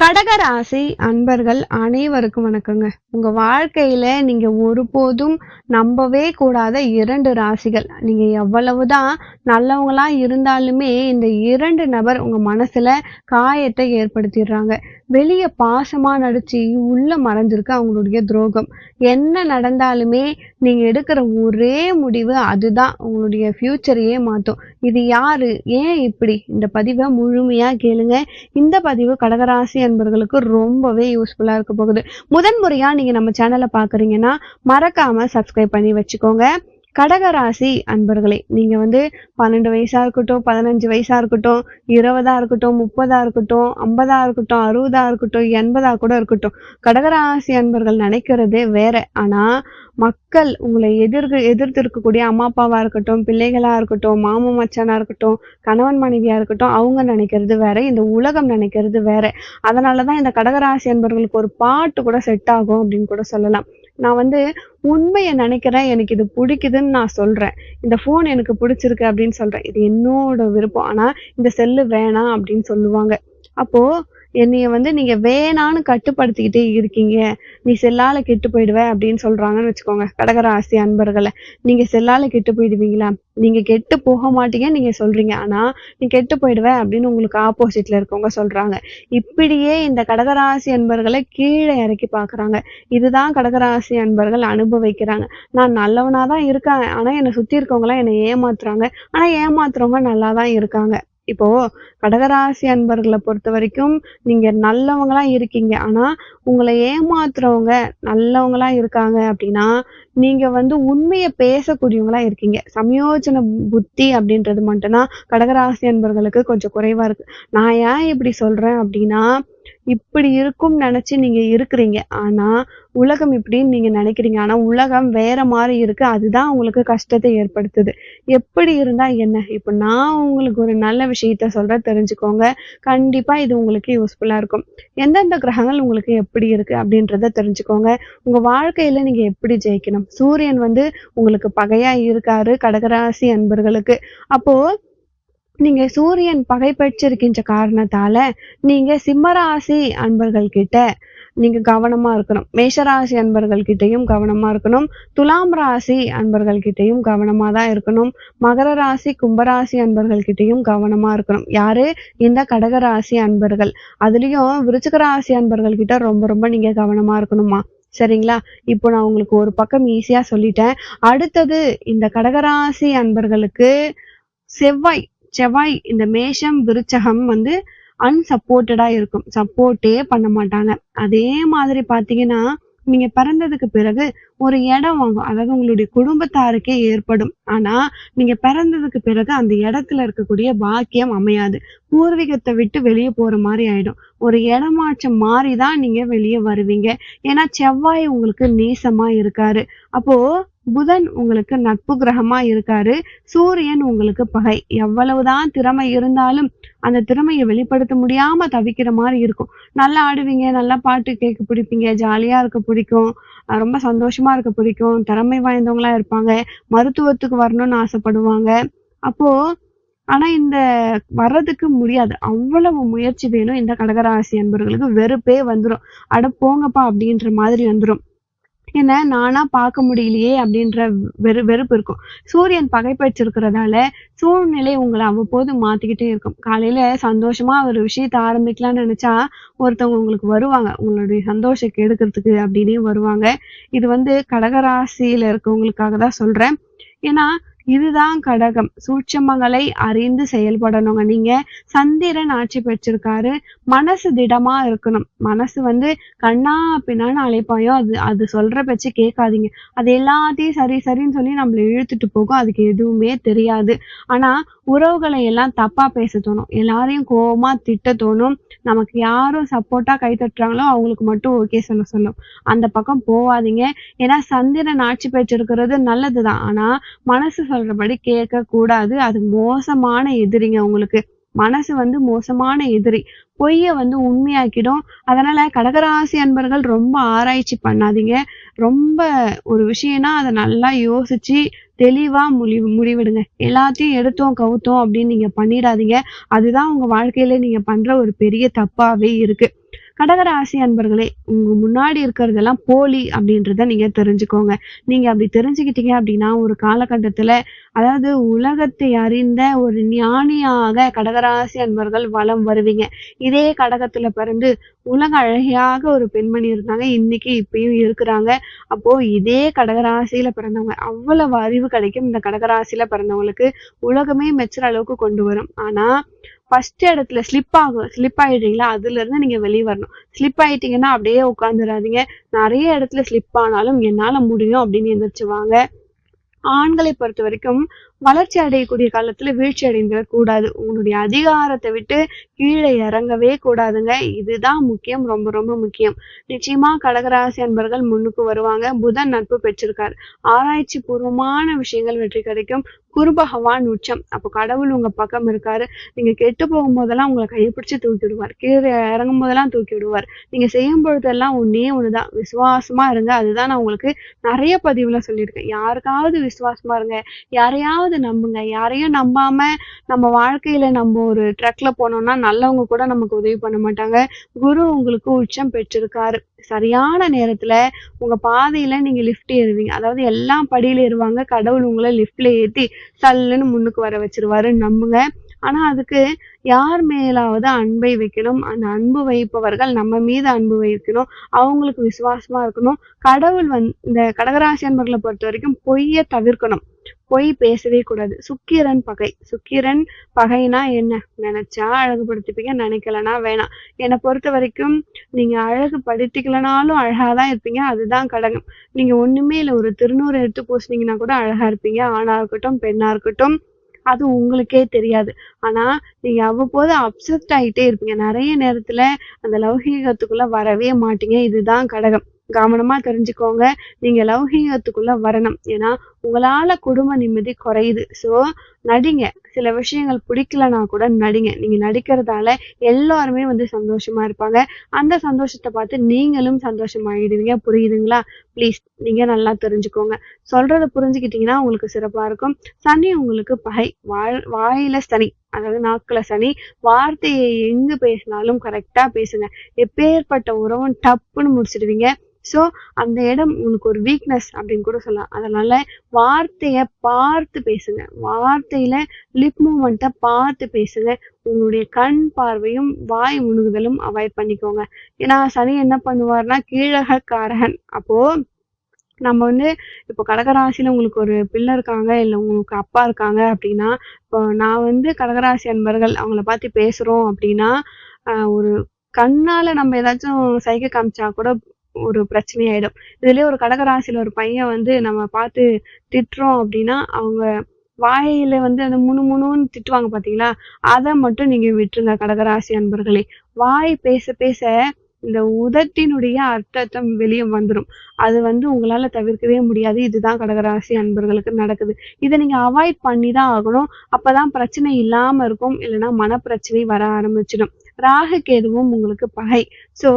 கடகராசி அன்பர்கள் அனைவருக்கும் வணக்கங்க. உங்க வாழ்க்கையில நீங்க ஒருபோதும் நம்பவே கூடாத இரண்டு ராசிகள். நீங்க எவ்வளவுதான் நல்லவங்களா இருந்தாலுமே இந்த இரண்டு நபர் உங்க மனசுல காயத்தை ஏற்படுத்திடுறாங்க. வெளியே பாசமாக நடிச்சு உள்ளே மறைஞ்சிருக்கு அவங்களுடைய துரோகம். என்ன நடந்தாலுமே நீங்கள் எடுக்கிற ஒரே முடிவு அதுதான். உங்களுடைய ஃப்யூச்சரையே மாற்றும் இது யாரு? ஏன் இப்படி? இந்த பதிவை முழுமையாக கேளுங்க. இந்த பதிவு கடகராசி அன்பர்களுக்கு ரொம்பவே யூஸ்ஃபுல்லாக இருக்க போகுது. முதன்முறையாக நீங்கள் நம்ம சேனலை பார்க்குறீங்கன்னா மறக்காமல் சப்ஸ்கிரைப் பண்ணி வச்சுக்கோங்க. கடகராசி அன்பர்களே நீங்க வந்து பன்னெண்டு வயசா இருக்கட்டும் பதினஞ்சு வயசா இருக்கட்டும் இருபதா இருக்கட்டும் முப்பதா இருக்கட்டும் ஐம்பதா இருக்கட்டும் அறுபதா இருக்கட்டும் எண்பதா கூட இருக்கட்டும். கடகராசி அன்பர்கள் நினைக்கிறதே வேற. ஆனா மக்கள் உங்களை எதிர்க்கு எதிர்த்து இருக்கக்கூடிய அம்மா அப்பாவா இருக்கட்டும் பிள்ளைகளா இருக்கட்டும் மாமன் மச்சானா இருக்கட்டும் கணவன் மனைவியா இருக்கட்டும் அவங்க நினைக்கிறது வேற. இந்த உலகம் நினைக்கிறது வேற. அதனாலதான் இந்த கடகராசி அன்பர்களுக்கு ஒரு பாட்டு கூட செட் ஆகும் அப்படின்னு கூட சொல்லலாம். நான் வந்து உண்மையை நினைக்கிறேன் எனக்கு இது பிடிக்குதுன்னு நான் சொல்கிறேன் இந்த ஃபோன் எனக்கு பிடிச்சிருக்கு அப்படின்னு சொல்கிறேன் இது என்னோட விருப்பம். ஆனால் இந்த செல்லு வேணாம் அப்படின்னு சொல்லுவாங்க. அப்போது என்னைய வந்து நீங்க வேணான்னு கட்டுப்படுத்திக்கிட்டே இருக்கீங்க. நீ செல்லால கெட்டு போயிடுவ அப்படின்னு சொல்றாங்கன்னு வச்சுக்கோங்க. கடகராசி அன்பர்களை நீங்க செல்லால கெட்டு போயிடுவீங்களா? நீங்க கெட்டு போக மாட்டீங்க நீங்க சொல்றீங்க. ஆனா நீ கெட்டு போயிடுவ அப்படின்னு உங்களுக்கு ஆப்போசிட்ல இருக்கவங்க சொல்றாங்க. இப்படியே இந்த கடகராசி அன்பர்களை கீழே இறக்கி பாக்குறாங்க. இதுதான் கடகராசி அன்பர்கள் அனுபவிக்கிறாங்க. நான் நல்லவனா தான் இருக்கேன். ஆனா என்னை சுத்தி இருக்கவங்க எல்லாம் என்னை ஏமாத்துறாங்க. ஆனா ஏமாத்துறவங்க நல்லா தான் இருக்காங்க. இப்போ கடகராசி அன்பர்களை பொறுத்த வரைக்கும் நீங்க நல்லவங்களா இருக்கீங்க. ஆனா உங்களை ஏமாத்துறவங்க நல்லவங்களா இருக்காங்க அப்படின்னா நீங்க வந்து உண்மையை பேசக்கூடியவங்களா இருக்கீங்க. சமயோஜன புத்தி அப்படின்றது மட்டும்தான் கடகராசி அன்பர்களுக்கு கொஞ்சம் குறைவா இருக்கு. நான் ஏன் இப்படி சொல்றேன் அப்படின்னா இப்படி இருக்கும் நினைச்சு நீங்க இருக்கிறீங்க. ஆனா உலகம் இப்படின்னு நீங்க நினைக்கிறீங்க. ஆனா உலகம் வேற மாதிரி இருக்கு. அதுதான் உங்களுக்கு கஷ்டத்தை ஏற்படுத்துது. எப்படி இருந்தா என்ன? இப்ப நான் உங்களுக்கு ஒரு நல்ல விஷயத்த சொல்றேன். தெரிஞ்சுக்கோங்க. கண்டிப்பா இது உங்களுக்கு யூஸ்ஃபுல்லா இருக்கும். எந்தெந்த கிரகங்கள் உங்களுக்கு எப்படி இருக்கு அப்படின்றத தெரிஞ்சுக்கோங்க. உங்க வாழ்க்கையில நீங்க எப்படி ஜெயிக்கணும்? சூரியன் வந்து உங்களுக்கு பகையா இருக்காரு. கடகராசி அன்பர்களுக்கு. அப்போ நீங்க சூரியன் பகை பெற்றிருக்கின்ற காரணத்தால நீங்க சிம்மராசி அன்பர்கள் கிட்ட நீங்க கவனமா இருக்கணும். மேஷராசி அன்பர்கள் கிட்டையும் கவனமா இருக்கணும். துலாம் ராசி அன்பர்கள் கிட்டையும் கவனமா தான் இருக்கணும். மகர ராசி கும்பராசி அன்பர்கள் கிட்டையும் கவனமா இருக்கணும். யாரு? இந்த கடகராசி அன்பர்கள். அதுலயும் விருச்சிக ராசி அன்பர்கள் கிட்ட ரொம்ப ரொம்ப நீங்க கவனமா இருக்கணுமா சரிங்களா? இப்போ நான் உங்களுக்கு ஒரு பக்கம் ஈஸியா சொல்லிட்டேன். அடுத்தது இந்த கடகராசி அன்பர்களுக்கு செவ்வாய். செவ்வாய் இந்த மேஷம் விருச்சகம் வந்து அன்சப்போர்ட்டடா இருக்கும். சப்போர்ட்டே பண்ண மாட்டாங்க. அதே மாதிரி பாத்தீங்கன்னா நீங்க பிறந்ததுக்கு பிறகு ஒரு இடம் வாங்கும். அதாவது உங்களுடைய குடும்பத்தாருக்கே ஏற்படும். ஆனா நீங்க பிறந்ததுக்கு பிறகு அந்த இடத்துல இருக்கக்கூடிய பாக்கியம் அமையாது. பூர்வீகத்தை விட்டு வெளியே போற மாதிரி ஆயிடும். ஒரு இடமாற்றம் மாறி தான் நீங்க வெளியே வருவீங்க. ஏன்னா செவ்வாய் உங்களுக்கு நீசமா இருக்காரு. அப்போ புதன் உங்களுக்கு நட்பு கிரகமா இருக்காரு. சூரியன் உங்களுக்கு பகை. எவ்வளவுதான் திறமை இருந்தாலும் அந்த திறமையை வெளிப்படுத்த முடியாம தவிக்கிற மாதிரி இருக்கும். நல்லா ஆடுவீங்க நல்லா பாட்டு கேட்க பிடிப்பீங்க ஜாலியா இருக்க பிடிக்கும் ரொம்ப சந்தோஷமா இருக்க பிடிக்கும் திறமை வாய்ந்தவங்களா இருப்பாங்க மருத்துவத்துக்கு வரணும்னு ஆசைப்படுவாங்க. அப்போ ஆனா இந்த வர்றதுக்கு முடியாது. அவ்வளவு முயற்சி வேணும் இந்த கடகராசி அன்பர்களுக்கு. வெறுப்பே வந்துரும். அட போங்கப்பா அப்படின்ற மாதிரி வந்துரும். என்ன நானா பார்க்க முடியலையே அப்படின்ற வெறு வெறுப்பு இருக்கும். சூரியன் பகை சூழ்நிலை உங்களை அவ்வப்போது மாத்திக்கிட்டே இருக்கும். காலையில சந்தோஷமா ஒரு விஷயத்த ஆரம்பிக்கலாம்னு நினைச்சா ஒருத்தவங்க உங்களுக்கு வருவாங்க. உங்களுடைய சந்தோஷம் கெடுக்கிறதுக்கு அப்படின்னே வருவாங்க. இது வந்து கடகராசியில இருக்கவங்களுக்காக தான் சொல்றேன். ஏன்னா இதுதான் கடகம். சூட்சமங்களை அறிந்து செயல்படணுங்க. நீங்க சந்திரன் ஆட்சி பெற்றிருக்காரு. மனசு திடமா இருக்கணும். மனசு வந்து கண்ணா பின்னான்னு அழைப்பாயோ அது அது சொல்ற பேச்சு கேட்காதீங்க. அது எல்லாத்தையும் சரி சரின்னு சொல்லி நம்மள இழுத்துட்டு போகும். அதுக்கு எதுவுமே தெரியாது. ஆனா உறவுகளை எல்லாம் தப்பா பேச தோணும். எல்லாரையும் கோபமா திட்ட தோணும். நமக்கு யாரும் சப்போர்ட்டா கை தட்டுறாங்களோ அவங்களுக்கு மட்டும் ஓகே சொல்ல சொல்லும். அந்த பக்கம் போவாதீங்க. ஏன்னா சந்திரன் ஆட்சி பெற்றிருக்கிறது நல்லதுதான். ஆனா மனசு சொல்றபடி கேட்க கூடாது அது மோசமான எதிரிங்க உங்களுக்கு. மனசு வந்து மோசமான எதிரி. பொய்ய வந்து உண்மையாக்கிடும். அதனால கடகராசி அன்பர்கள் ரொம்ப ஆராய்ச்சி பண்ணாதீங்க. ரொம்ப ஒரு விஷயம்னா அதை நல்லா யோசிச்சு தெளிவா முடிவு முடிவெடுங்க. எல்லாத்தையும் எடுத்தோம் கவுத்தோம் அப்படின்னு நீங்க பண்ணிடாதீங்க. அதுதான் உங்க வாழ்க்கையில நீங்க பண்ற ஒரு பெரிய தப்பாவே இருக்கு. கடகராசி அன்பர்களே உங்க முன்னாடி இருக்கிறதெல்லாம் போலி அப்படின்றத நீங்க தெரிஞ்சுக்கோங்க. நீங்க அப்படி தெரிஞ்சுக்கிட்டீங்க அப்படின்னா ஒரு காலகட்டத்துல அதாவது உலகத்தை அறிந்த ஒரு ஞானியாக கடகராசி அன்பர்கள் வலம் வருவீங்க. இதே கடகத்துல பிறந்து உலக அழகியாக ஒரு பெண்மணி இருந்தாங்க இன்னைக்கு இப்பயும் இருக்கிறாங்க. அப்போ இதே கடகராசியில பிறந்தவங்க அவ்வளவு அறிவு கிடைக்கும் இந்த கடகராசியில பிறந்தவங்களுக்கு. உலகமே மெச்சுற அளவுக்கு கொண்டு வரும். ஆனா ஃபர்ஸ்ட் இடத்துல ஸ்லிப் ஆகும் ஸ்லிப் ஆயிடுறீங்களா? அதுல இருந்து நீங்க வெளியே வரணும். ஸ்லிப் ஆயிட்டீங்கன்னா அப்படியே உட்காந்துடாதீங்க நிறைய இடத்துல ஸ்லிப் ஆனாலும் என்னால முடியும் அப்படின்னு எந்திரிச்சு வாங்க ஆண்களை பொறுத்த வரைக்கும் வளர்ச்சி அடையக்கூடிய காலத்துல வீழ்ச்சி அடைந்துட கூடாது உங்களுடைய அதிகாரத்தை விட்டு கீழே இறங்கவே கூடாதுங்க. இதுதான் முக்கியம் ரொம்ப ரொம்ப முக்கியம். நிச்சயமா கடகராசி அன்பர்கள் முன்னுக்கு வருவாங்க. புதன் நட்பு பெற்றிருக்காரு. ஆராய்ச்சி பூர்வமான விஷயங்கள் வெற்றி கிடைக்கும். குரு பகவான் உச்சம். அப்போ கடவுள் உங்க பக்கம் இருக்காரு. நீங்க கெட்டு போகும்போதெல்லாம் உங்களை கைப்பிடிச்சு தூக்கி விடுவார். கீழே இறங்கும் போதெல்லாம் தூக்கி விடுவார். நீங்க செய்யும் பொழுதெல்லாம் ஒன்னே ஒண்ணுதான். விசுவாசமா இருங்க. அதுதான் நான் உங்களுக்கு நிறைய பதிவுல சொல்லியிருக்கேன். யாருக்காவது விசுவாசமா இருங்க. யாரையாவது நம்புங்க. யாரையும் நம்பாம நம்ம வாழ்க்கையில நம்ம ஒரு ட்ரக்ல போனோம்னா நல்லவங்க கூட நமக்கு உதவி பண்ண மாட்டாங்க. குரு உங்களுக்கு உச்சம் பெற்றிருக்காரு. சரியான நேரத்துல உங்க பாதையில நீங்க லிஃப்ட் ஏறுவீங்க. அதாவது எல்லா படியில ஏறுவாங்க. கடவுள் உங்களை லிஃப்ட்ல ஏத்தி சல்லுன்னு முன்னுக்கு வர வச்சிருவாருன்னு நம்புங்க. ஆனா அதுக்கு யார் மேலாவது அன்பை வைக்கணும்? அந்த அன்பு வைப்பவர்கள் நம்ம மீது அன்பு வைக்கணும். அவங்களுக்கு விசுவாசமா இருக்கணும். கடவுள் வந் இந்த கடகராசி அன்பர்களை பொறுத்த வரைக்கும் பொய்ய தவிர்க்கணும். பொய் பேசவே கூடாது. சுக்கிரன் பகை. சுக்கிரன் பகைனா என்ன? நினைச்சா அழகுபடுத்திப்பீங்க நினைக்கலனா வேணாம். என்னை பொறுத்த வரைக்கும் நீங்க அழகு படுத்திக்கலனாலும் அழகாதான் இருப்பீங்க. அதுதான் கடகம். நீங்க ஒண்ணுமே இல்லை ஒரு திருநூறு எடுத்து பூசினீங்கன்னா கூட அழகா இருப்பீங்க. ஆணா இருக்கட்டும் பெண்ணா இருக்கட்டும். அது உங்களுக்கே தெரியாது. ஆனா நீங்க அவ்வப்போது அப்செட் ஆயிட்டே இருப்பீங்க. நிறைய நேரத்துல அந்த லௌகீகத்துக்குள்ள வரவே மாட்டீங்க. இதுதான் கடகம். கவனமா தெரிஞ்சுக்கோங்க. நீங்க லௌகீகத்துக்குள்ள வரணும். ஏன்னா உங்களால குடும்ப நிம்மதி குறையுது. சோ நடிங்க. சில விஷயங்கள் பிடிக்கலனா கூட நடிங்க. நீங்க நடிக்கிறதால எல்லாருமே வந்து சந்தோஷமா இருப்பாங்க. அந்த சந்தோஷத்தை பார்த்து நீங்களும் சந்தோஷமாயிடுவீங்க. புரியுதுங்களா? ப்ளீஸ் நீங்க நல்லா தெரிஞ்சுக்கோங்க. சொல்றதை புரிஞ்சுக்கிட்டீங்கன்னா உங்களுக்கு சிறப்பா இருக்கும். சனி உங்களுக்கு பகை. வாழ் வாயில சனி. அதாவது நாக்குல சனி வார்த்தையை எங்கு பேசினாலும் கரெக்டா பேசுங்க. எப்பேற்பட்ட உறவும் டப்புன்னு முடிச்சிடுவீங்க. ஸோ அந்த இடம் உனக்கு ஒரு வீக்னஸ் அப்படின்னு கூட சொல்லலாம். அதனால வார்த்தைய பார்த்து பேசுங்க. வார்த்தையில லிப் மூமெண்ட்டை பார்த்து பேசுங்க. உங்களுடைய கண் பார்வையும் வாய் முழுகுதலும் அவாய்ட் பண்ணிக்கோங்க. ஏன்னா சனி என்ன பண்ணுவார்னா கீழகக்காரகன். அப்போ நம்ம வந்து இப்போ கடகராசியில் உங்களுக்கு ஒரு பிள்ளை இருக்காங்க இல்லை உங்களுக்கு அப்பா இருக்காங்க அப்படின்னா இப்போ நான் வந்து கடகராசி அன்பர்கள் அவங்கள பார்த்து பேசுகிறோம் அப்படின்னா ஒரு கண்ணால் நம்ம ஏதாச்சும் சைகை காமிச்சா கூட ஒரு பிரச்சனையாயிடும். இதுலேயே ஒரு கடகராசியில் ஒரு பையன் வந்து நம்ம பார்த்து திட்டுறோம் அப்படின்னா அவங்க வாயில வந்து அந்த முணு முணுன்னு திட்டுவாங்க பார்த்தீங்களா அதை மட்டும் நீங்கள் விட்டுருங்க கடகராசி அன்பர்களே. வாய் பேச பேச இந்த உதட்டினுடைய அர்த்தத்தம் வெளியே வந்துடும் அது வந்து உங்களால தவிர்க்கவே முடியாது. இதுதான் கடகராசி அன்பர்களுக்கு நடக்குது. இதை நீங்க அவாய்ட் பண்ணி தான் ஆகணும். அப்பதான் பிரச்சனை இல்லாம இருக்கும். இல்லைன்னா மனப்பிரச்சனை வர ஆரம்பிச்சிடும். ராகு கேதுவும் உங்களுக்கு பகை. சோ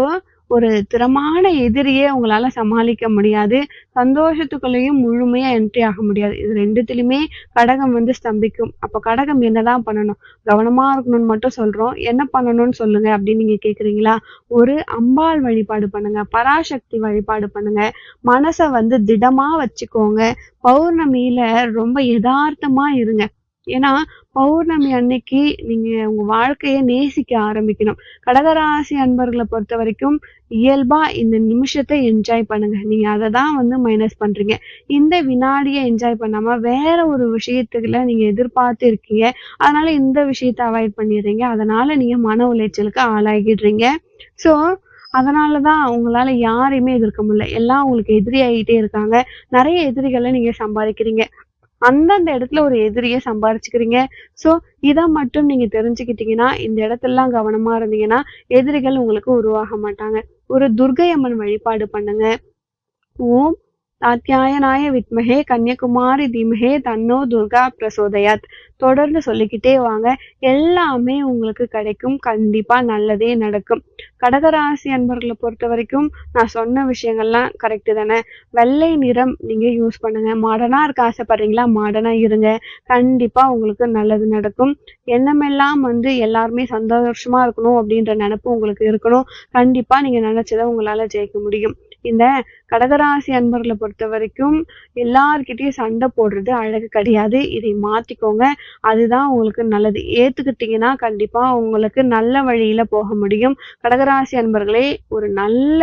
ஒரு திறமான எதிரியே உங்களால சமாளிக்க முடியாது. சந்தோஷத்துக்குள்ளேயும் முழுமையா என்ட்ரி ஆக முடியாது. இது ரெண்டுத்துலையுமே கடகம் வந்து ஸ்தம்பிக்கும். அப்ப கடகம் என்னதான் பண்ணணும்? கவனமா இருக்கணும்னு மட்டும் சொல்றோம். என்ன பண்ணணும்னு சொல்லுங்க அப்படின்னு நீங்க கேக்குறீங்களா? ஒரு அம்பாள் வழிபாடு பண்ணுங்க. பராசக்தி வழிபாடு பண்ணுங்க. மனசை வந்து திடமா வச்சுக்கோங்க. பௌர்ணமியில ரொம்ப யதார்த்தமா இருங்க. ஏன்னா பௌர்ணமி அன்னைக்கு நீங்க உங்க வாழ்க்கையை நேசிக்க ஆரம்பிக்கணும். கடகராசி அன்பர்களை பொறுத்த வரைக்கும் இயல்பா இந்த நிமிஷத்தை என்ஜாய் பண்ணுங்க. நீங்க அதை தான் வந்து மைனஸ் பண்றீங்க. இந்த வினாடியை என்ஜாய் பண்ணாம வேற ஒரு விஷயத்துல நீங்க எதிர்பார்த்து இருக்கீங்க. அதனால இந்த விஷயத்த அவாய்ட் பண்ணிடுறீங்க. அதனால நீங்க மன உளைச்சலுக்கு ஆளாகிடுறீங்க. ஸோ அதனாலதான் உங்களால யாரையுமே எதிர்க்க முடியல. எல்லாம் உங்களுக்கு எதிரி ஆகிட்டே இருக்காங்க. நிறைய எதிரிகளை நீங்க சம்பாதிக்கிறீங்க. அந்தந்த இடத்துல ஒரு எதிரியை சம்பாரிச்சுக்கிறீங்க. ஸோ இதை மட்டும் நீங்க தெரிஞ்சுக்கிட்டீங்கன்னா இந்த இடத்துலலாம் கவனமா இருந்தீங்கன்னா எதிரிகள் உங்களுக்கு உருவாக மாட்டாங்க. ஒரு துர்கை அம்மன் வழிபாடு பண்ணுங்க. ஓம் தாத்யாயனாய வித்மகே கன்னியகுமாரி தீமஹே தன்னோ துர்கா பிரசோதயாத். தொடர்ந்து சொல்லிக்கிட்டே வாங்க. எல்லாமே உங்களுக்கு கிடைக்கும். கண்டிப்பா நல்லதே நடக்கும். கடகராசி அன்பர்களை பொறுத்த வரைக்கும் நான் சொன்ன விஷயங்கள்லாம் கரெக்டு தானே. வெள்ளை நிறம் நீங்க யூஸ் பண்ணுங்க. மாடர்னா இருக்க ஆசைப்படுறீங்களா? மாடர்னா இருங்க. கண்டிப்பா உங்களுக்கு நல்லது நடக்கும். எண்ணமெல்லாம் வந்து எல்லாருமே சந்தோஷமா இருக்கணும் அப்படின்ற நினப்பு உங்களுக்கு இருக்கணும். கண்டிப்பா நீங்க நினைச்சதை உங்களால ஜெயிக்க முடியும். இந்த கடகராசி அன்பர்களை பொறுத்த வரைக்கும் எல்லார்கிட்டயும் சண்டை போடுறது அழகு கிடையாது. இதை மாத்திக்கோங்க. அதுதான் உங்களுக்கு நல்லது. ஏத்துக்கிட்டீங்கன்னா கண்டிப்பா உங்களுக்கு நல்ல வழியில போக முடியும். கடகராசி அன்பர்களே ஒரு நல்ல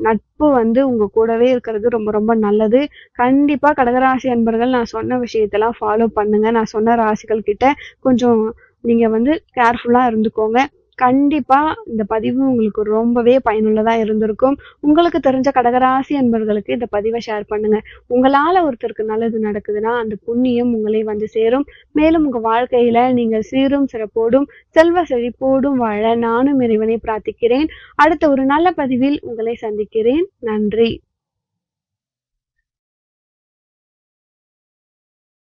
நட்பு வந்து உங்க கூடவே இருக்கிறது ரொம்ப ரொம்ப நல்லது. கண்டிப்பா கடகராசி அன்பர்கள் நான் சொன்ன விஷயத்தெல்லாம் ஃபாலோ பண்ணுங்க. நான் சொன்ன ராசிகள் கிட்ட கொஞ்சம் நீங்க வந்து கேர்ஃபுல்லா இருந்துக்கோங்க. கண்டிப்பாக இந்த பதிவு உங்களுக்கு ரொம்பவே பயனுள்ளதாக இருந்திருக்கும். உங்களுக்கு தெரிஞ்ச கடகராசி அன்பர்களுக்கு இந்த பதிவை ஷேர் பண்ணுங்க. உங்களால் ஒருத்தருக்கு நல்லது நடக்குதுன்னா அந்த புண்ணியம் உங்களை வந்து சேரும். மேலும் உங்கள் வாழ்க்கையில் நீங்கள் சீரும் சிறப்போடும் செல்வ செழிப்போடும் வாழ நானும் இறைவனை பிரார்த்திக்கிறேன். அடுத்த ஒரு நல்ல பதிவில் உங்களை சந்திக்கிறேன். நன்றி.